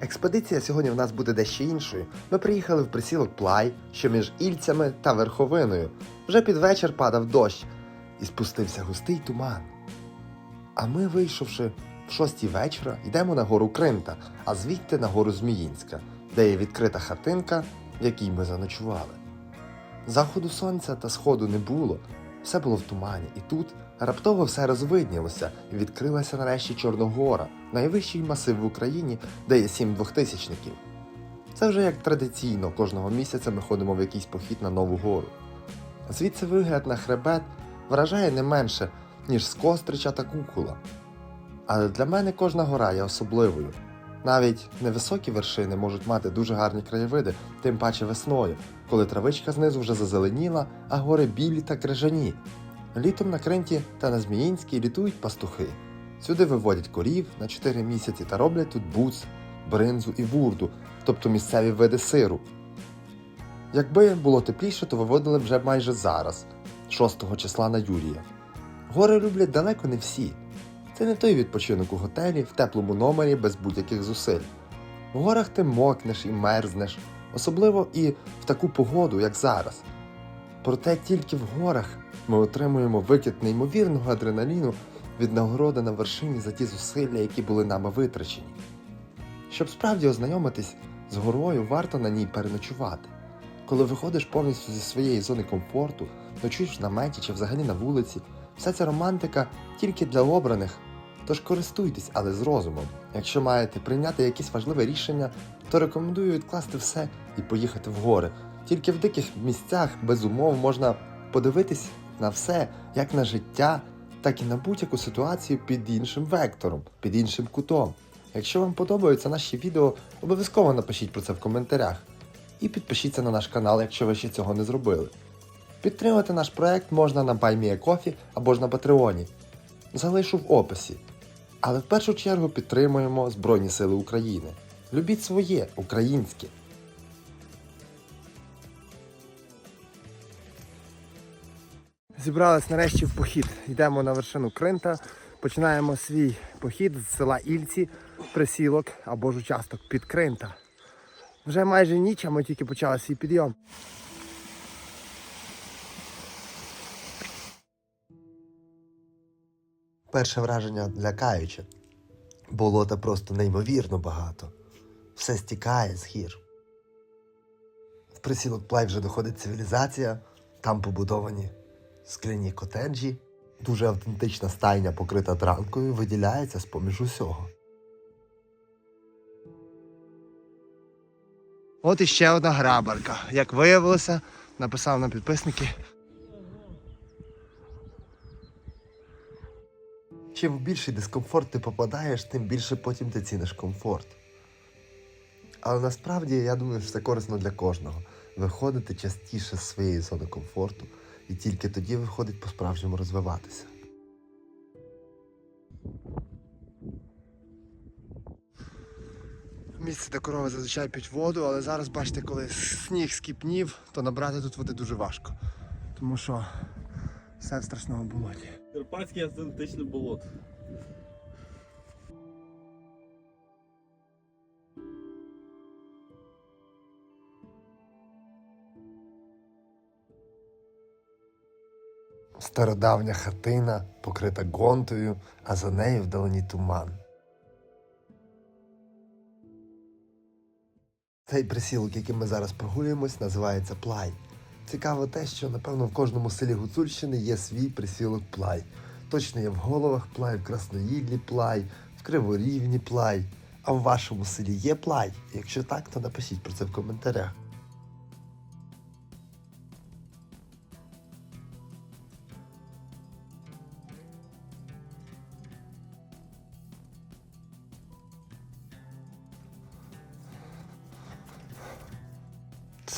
Експедиція сьогодні в нас буде дещо іншою. Ми приїхали в присілок Плай, що між Ільцями та верховиною. Вже під вечір падав дощ, і спустився густий туман. А ми, вийшовши в шостій вечора, йдемо на гору Кринта, а звідти на гору Зміїнська, де є відкрита хатинка, в якій ми заночували. Заходу сонця та сходу не було, все було в тумані, і тут раптово все розвиднілося, і відкрилася нарешті Чорногора, найвищий масив в Україні, де є сім двохтисячників. Це вже як традиційно, кожного місяця ми ходимо в якийсь похід на нову гору. Звідси вигляд на хребет вражає не менше, ніж з Кострича та Кукула. Але для мене кожна гора є особливою. Навіть невисокі вершини можуть мати дуже гарні краєвиди, тим паче весною, коли травичка знизу вже зазеленіла, а гори білі та крижані. Літом на Кринті та на Зміїнській літують пастухи. Сюди виводять корів на 4 місяці та роблять тут буц, бринзу і вурду, тобто місцеві види сиру. Якби було тепліше, то виводили вже майже зараз, 6 числа на Юрія. Гори люблять далеко не всі. Це не той відпочинок у готелі, в теплому номері без будь-яких зусиль. В горах ти мокнеш і мерзнеш, особливо і в таку погоду, як зараз. Проте тільки в горах ми отримуємо викид неймовірного адреналіну від нагороди на вершині за ті зусилля, які були нами витрачені. Щоб справді ознайомитись з горою, варто на ній переночувати. Коли виходиш повністю зі своєї зони комфорту, ночуєш в наметі чи взагалі на вулиці, вся ця романтика тільки для обраних. Тож користуйтесь, але з розумом. Якщо маєте прийняти якесь важливе рішення, то рекомендую відкласти все і поїхати в гори. Тільки в диких місцях без умов можна подивитись на все, як на життя, так і на будь-яку ситуацію під іншим вектором, під іншим кутом. Якщо вам подобаються наші відео, обов'язково напишіть про це в коментарях. І підпишіться на наш канал, якщо ви ще цього не зробили. Підтримати наш проект можна на BuyMeACoffee або ж на Патреоні. Залишу в описі. Але в першу чергу підтримуємо Збройні Сили України. Любіть своє українське. Зібрались нарешті в похід. Йдемо на вершину Кринта. Починаємо свій похід з села Ільці, присілок або ж участок під Кринта. Вже майже ніч, а ми тільки почали свій підйом. Перше враження лякаюче. Болота просто неймовірно багато. Все стікає з гір. В присілок плай вже доходить цивілізація, там побудовані скляні котеджі. Дуже автентична стайня, покрита дранкою, виділяється з-поміж усього. От іще одна грабарка. Як виявилося, написав на підписники. Чим в більший дискомфорт ти попадаєш, тим більше потім ти ціниш комфорт. Але насправді я думаю, що це корисно для кожного. Виходити частіше з своєї зони комфорту, і тільки тоді виходить по-справжньому розвиватися. Місце, де корови зазвичай п'ють воду, але зараз бачите, коли сніг скіпнів, то набрати тут води дуже важко. Тому що все в страшному болоті. Карпатське автентичне болото. Стародавня хатина, покрита гонтою, а за нею вдалині туман. Цей присілок, яким ми зараз прогулюємось, називається Плай. Цікаво те, що напевно в кожному селі Гуцульщини є свій присілок Плай. Точно є в головах плай, в Красноїдлі плай, в Криворівні плай. А в вашому селі є плай? Якщо так, то напишіть про це в коментарях.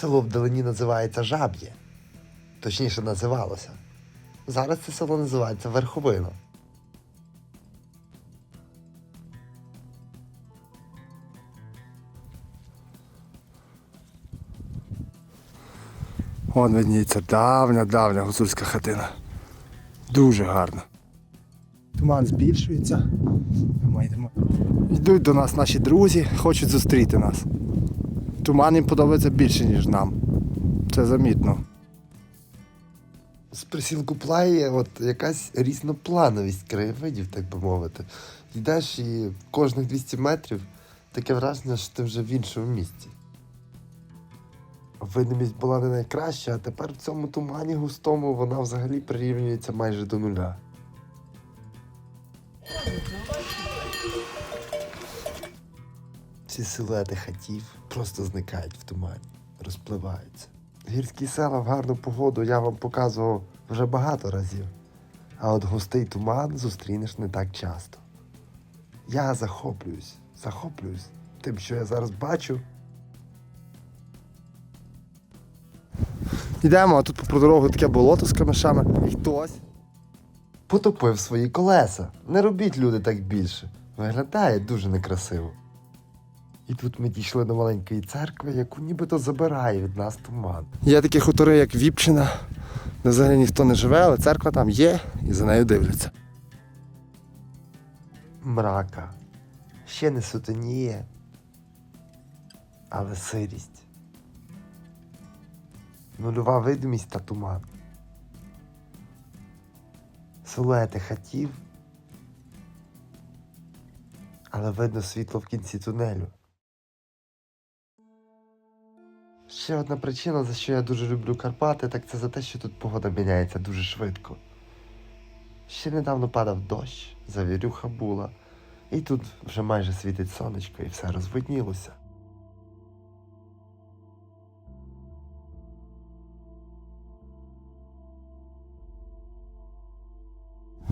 Село вдалині називається Жаб'є. Точніше називалося. Зараз це село називається Верховина. Вон видніється давня-давня гуцульська хатина. Дуже гарна. Туман збільшується. Ми йдемо. Йдуть до нас наші друзі, хочуть зустріти нас. Туман їм подобається більше, ніж нам. Це замітно. З присілку плай є от якась різноплановість краєвидів, так би мовити. Йдеш і кожних 200 метрів таке враження, що ти вже в іншому місці. Видимість була не найкраща, а тепер в цьому тумані густому вона взагалі прирівнюється майже до нуля. Ці силуети хатів просто зникають в тумані, розпливаються. Гірські села в гарну погоду я вам показував вже багато разів, а от густий туман зустрінеш не так часто. Я захоплююсь, захоплююсь тим, що я зараз бачу. Йдемо, а тут по дорогу таке болото з камешами. І хтось. Потопив свої колеса. Не робіть люди так більше. Виглядає дуже некрасиво. І тут ми дійшли до маленької церкви, яку нібито забирає від нас туман. Є такі хутори, як Віпчина, де взагалі ніхто не живе, але церква там є і за нею дивляться. Мрака. Ще не сутеніє, але сирість. Нульова видимість та туман. Силуети хатів. Але видно світло в кінці тунелю. Ще одна причина, за що я дуже люблю Карпати, так це за те, що тут погода міняється дуже швидко. Ще недавно падав дощ, завірюха була, і тут вже майже світить сонечко і все розвиднілося.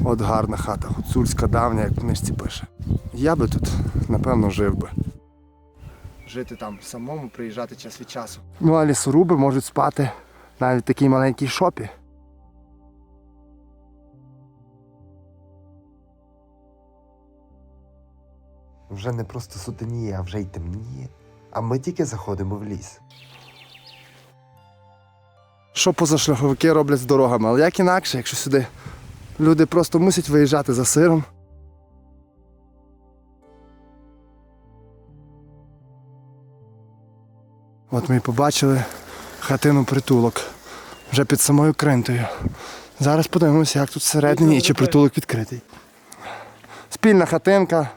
От гарна хата, гуцульська давня, як в книжці пише. Я би тут, напевно, жив би. Жити там самому, приїжджати час від часу. Ну а лісоруби можуть спати навіть в такій маленькій шопі. Вже не просто сутеніє, а вже й темніє. А ми тільки заходимо в ліс. Що позашляховики роблять з дорогами, але як інакше, якщо сюди люди просто мусять виїжджати за сиром. От ми побачили хатину притулок вже під самою кринтою. Зараз подивимося, як тут всередині і чи притулок відкритий. Спільна хатинка.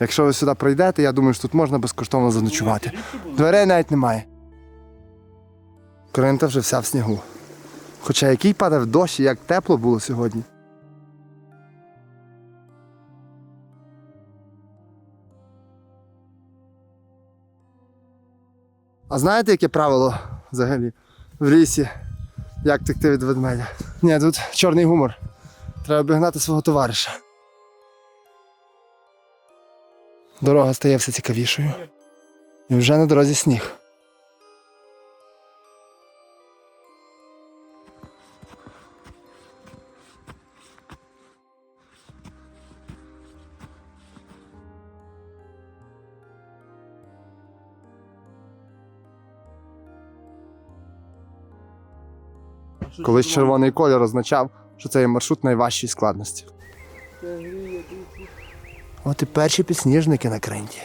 Якщо ви сюди прийдете, я думаю, що тут можна безкоштовно заночувати. Дверей навіть немає. Кринта вже вся в снігу. Хоча який падав дощ і як тепло було сьогодні. А знаєте, яке правило взагалі в лісі? Як текти від ведмедя? Ні, тут чорний гумор. Треба обігнати свого товариша. Дорога стає все цікавішою. І вже на дорозі сніг. Колись червоний колір означав, що це є маршрут найважчої складності. От і перші підсніжники на кринті.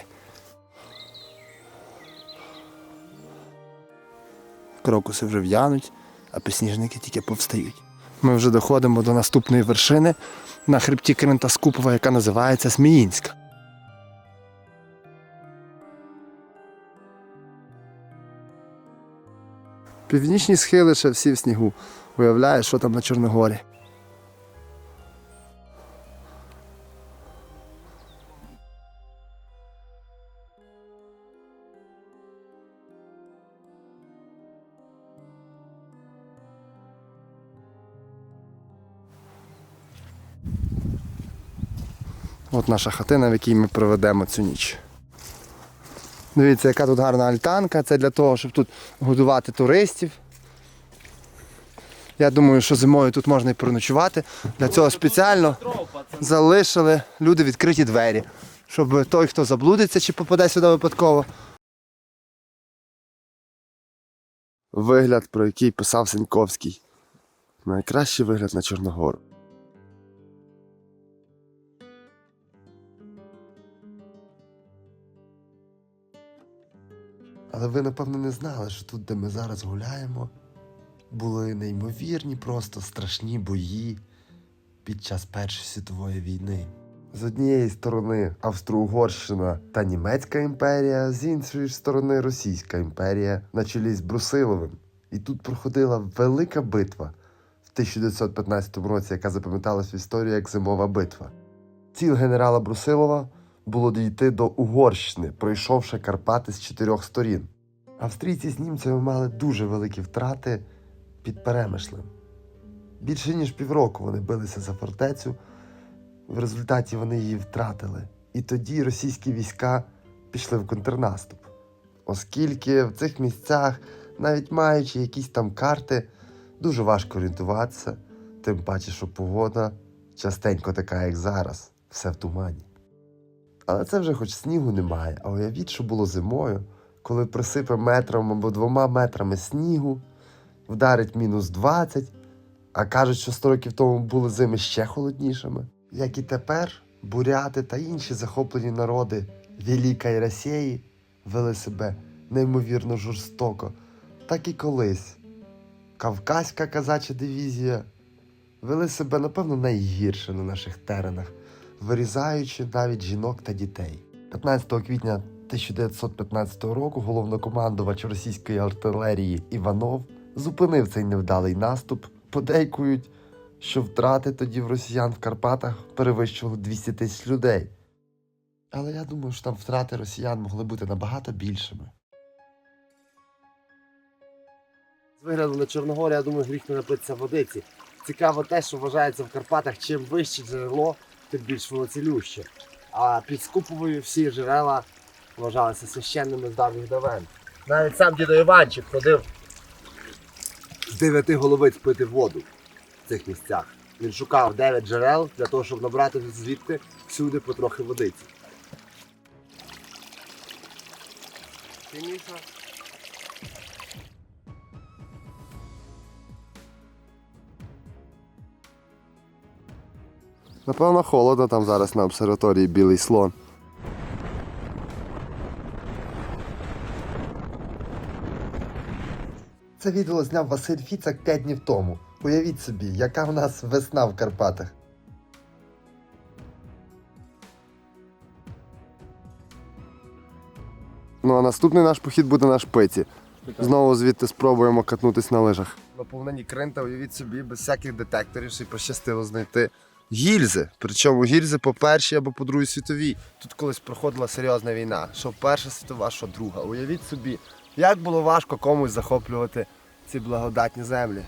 Крокуси вже в'януть, а підсніжники тільки повстають. Ми вже доходимо до наступної вершини на хребті Кринта Скупова, яка називається Сміїнська. Північні схили ще всі в снігу. Уявляєш, що там на Чорногорі. От наша хатина, в якій ми проведемо цю ніч. Дивіться, яка тут гарна альтанка. Це для того, щоб тут годувати туристів. Я думаю, що зимою тут можна і переночувати. Для цього спеціально залишили люди відкриті двері, щоб той, хто заблудиться чи попаде сюди випадково. Вигляд, про який писав Сеньковський. Найкращий вигляд на Чорногору. Але ви, напевно, не знали, що тут, де ми зараз гуляємо, були неймовірні, просто страшні бої під час Першої світової війни. З однієї сторони Австро-Угорщина та Німецька імперія, з іншої сторони Російська імперія на чолі з Брусиловим. І тут проходила велика битва в 1915 році, яка запам'яталась в історії як зимова битва. Ціль генерала Брусилова було дійти до Угорщини, пройшовши Карпати з чотирьох сторін. Австрійці з німцями мали дуже великі втрати під Перемишлем. Більше ніж півроку вони билися за фортецю, в результаті вони її втратили. І тоді російські війська пішли в контрнаступ. Оскільки в цих місцях, навіть маючи якісь там карти, дуже важко орієнтуватися, тим паче, що погода частенько така, як зараз, все в тумані. Але це вже хоч снігу немає, а уявіть, що було зимою, коли присипе метром або двома метрами снігу, вдарить мінус 20, а кажуть, що 100 років тому були зими ще холоднішими. Як і тепер, буряти та інші захоплені народи Великої Росії вели себе неймовірно жорстоко, так і колись. Кавказька казача дивізія вели себе, напевно, найгірше на наших теренах, вирізаючи навіть жінок та дітей. 15 квітня 1915 року головнокомандувач російської артилерії Іванов зупинив цей невдалий наступ. Подейкують, що втрати тоді в росіян в Карпатах перевищували 200 тисяч людей. Але я думаю, що там втрати росіян могли бути набагато більшими. З вигляду на Чорногорі, я думаю, гріх не напитися водиці. Цікаво те, що вважається в Карпатах, чим вище джерело, тим більш воно цілюще. А під Скуповою всі джерела вважалися священними з давніх давен. Навіть сам дідо Іванчик ходив з дев'яти головиць пити воду в цих місцях. Він шукав дев'ять джерел для того, щоб набрати звідти всюди потрохи водиці. Ти, Напевно, холодно там зараз на обсерваторії Білий слон. Це відео зняв Василь Фіцак 5 днів тому. Уявіть собі, яка в нас весна в Карпатах. Ну а наступний наш похід буде на шпиці. Знову звідти спробуємо катнутись на лижах. Наповнені кринта, уявіть собі, без всяких детекторів, що й пощастило знайти гільзи. Причому гільзи по першій або по другій світовій. Тут колись проходила серйозна війна. Що перша світова, що друга. Уявіть собі, як було важко комусь захоплювати ці благодатні землі.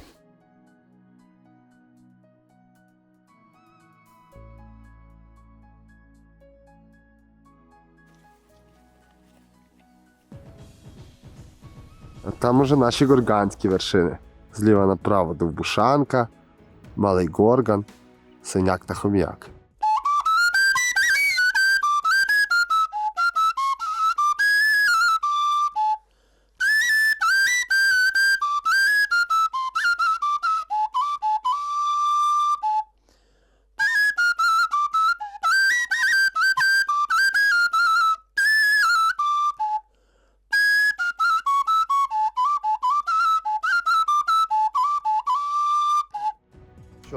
А там уже наші горганські вершини. Зліва направо Довбушанка, Малий Горган, Синяк та Хом'як.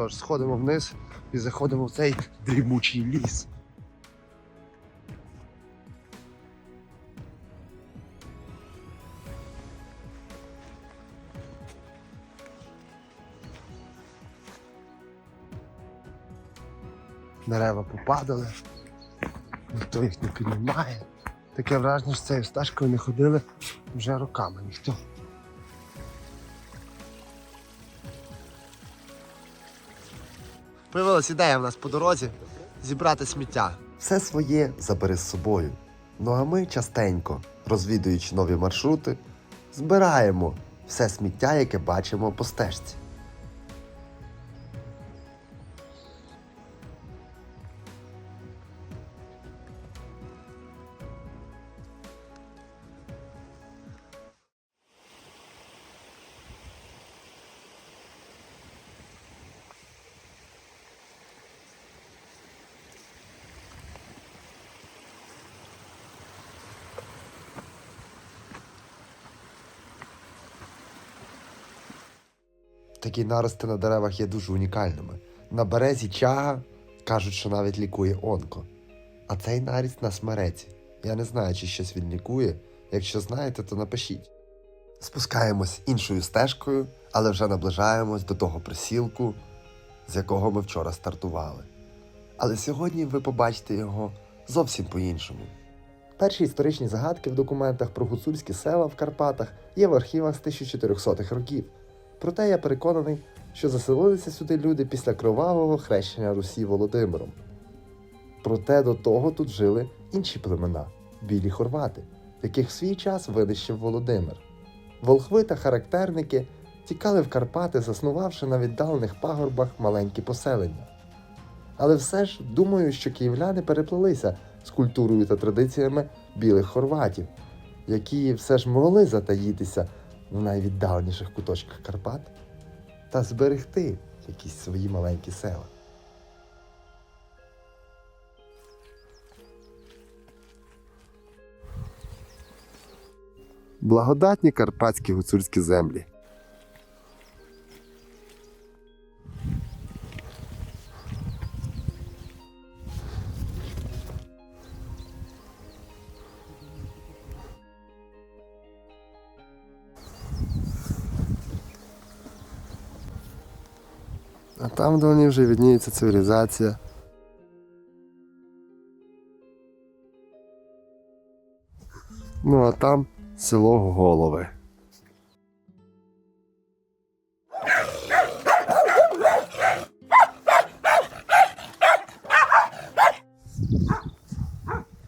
Ж, сходимо вниз і заходимо в цей дрімучий ліс. Дерева попадали, ніхто їх не піднімає. Таке враження, що цією стежкою не ходили вже роками ніхто. Появилась ідея в нас по дорозі зібрати сміття. Все своє забери з собою. Ну а ми частенько, розвідуючи нові маршрути, збираємо все сміття, яке бачимо по стежці. Такі нарости на деревах є дуже унікальними. На березі чага кажуть, що навіть лікує онко. А цей наріст на смереці. Я не знаю, чи щось він лікує. Якщо знаєте, то напишіть. Спускаємось іншою стежкою, але вже наближаємось до того присілку, з якого ми вчора стартували. Але сьогодні ви побачите його зовсім по-іншому. Перші історичні загадки в документах про гуцульські села в Карпатах є в архівах з 1400-х років. Проте я переконаний, що заселилися сюди люди після кровавого хрещення Русі Володимиром. Проте до того тут жили інші племена білі хорвати, яких в свій час винищив Володимир. Волхви та характерники тікали в Карпати, заснувавши на віддалених пагорбах маленькі поселення. Але все ж думаю, що київляни переплелися з культурою та традиціями білих хорватів, які все ж могли затаїтися в найвіддаленіших куточках Карпат та зберегти якісь свої маленькі села. Благодатні карпатські гуцульські землі. Там вдалині вже відніється цивілізація. Ну а там село Голови.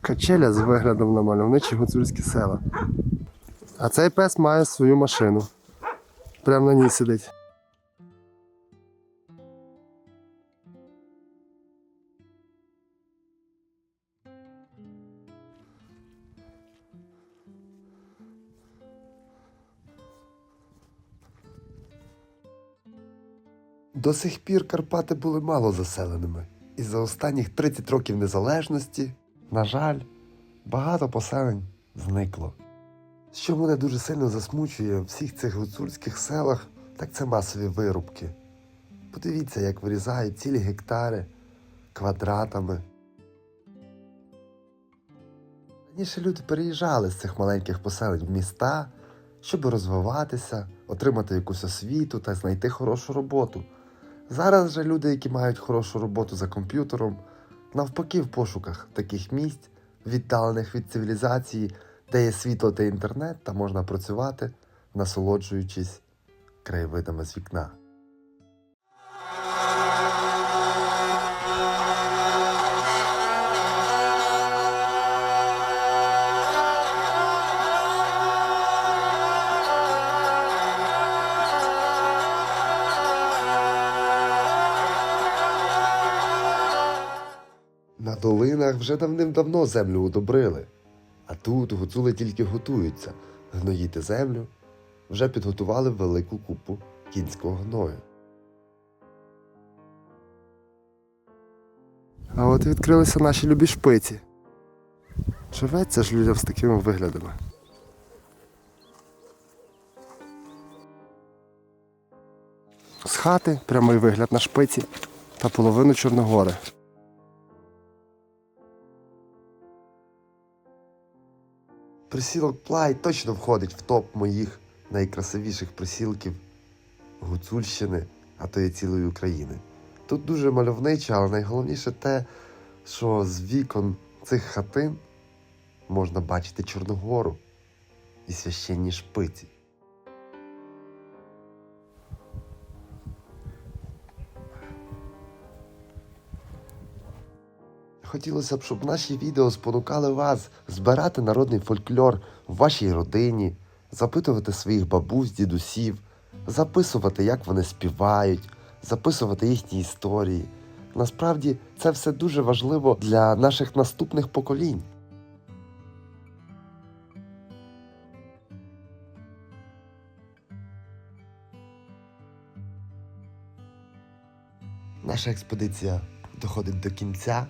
Качеля з виглядом на мальовничі гуцульські села. А цей пес має свою машину. Прямо на ній сидить. До сих пір Карпати були мало заселеними, і за останніх 30 років незалежності, на жаль, багато поселень зникло. Що мене дуже сильно засмучує в всіх цих гуцульських селах, так це масові вирубки. Подивіться, як вирізають цілі гектари квадратами. Раніше люди переїжджали з цих маленьких поселень в міста, щоб розвиватися, отримати якусь освіту та знайти хорошу роботу. Зараз же люди, які мають хорошу роботу за комп'ютером, навпаки в пошуках таких місць, віддалених від цивілізації, де є світло та інтернет, та можна працювати, насолоджуючись краєвидами з вікна. На долинах вже давним-давно землю удобрили, а тут гуцули тільки готуються гноїти землю, вже підготували велику купу кінського гною. А от відкрилися наші любі шпиці. Живеться ж людям з такими виглядами. З хати прямий вигляд на шпиці та половину Чорногори. Присілок Плай точно входить в топ моїх найкрасивіших присілків Гуцульщини, а то й цілої України. Тут дуже мальовниче, але найголовніше те, що з вікон цих хатин можна бачити Чорногору і священні шпиці. Хотілося б, щоб наші відео спонукали вас збирати народний фольклор в вашій родині, запитувати своїх бабусь, дідусів, записувати, як вони співають, записувати їхні історії. Насправді це все дуже важливо для наших наступних поколінь. Наша експедиція доходить до кінця.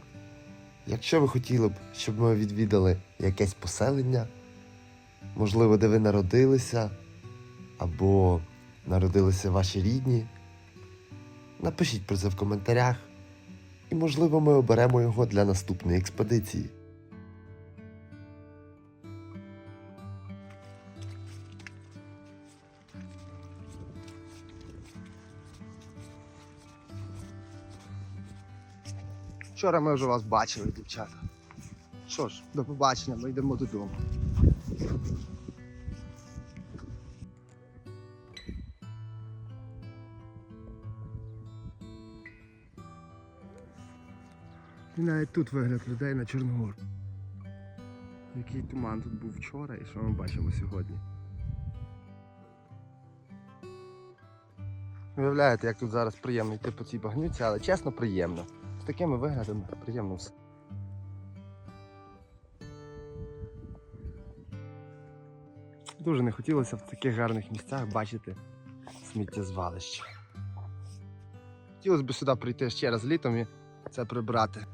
Якщо ви хотіли б, щоб ми відвідали якесь поселення, можливо, де ви народилися, або народилися ваші рідні, Напишіть про це в коментарях, і можливо ми оберемо його для наступної експедиції. Вчора ми вже вас бачили, дівчата. Що ж, до побачення, ми йдемо додому. І навіть тут вигляд людей на Чорногор. Який туман тут був вчора і що ми бачимо сьогодні. Уявляєте, як тут зараз приємно йти по цій багнюці, але чесно приємно. Такими виглядами приємно все. Дуже не хотілося в таких гарних місцях бачити сміттєзвалище. Хотілося б сюди прийти ще раз літом і це прибрати.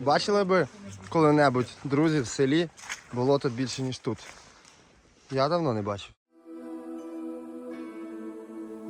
Бачили би коли-небудь, друзі, в селі болото більше, ніж тут. Я давно не бачив.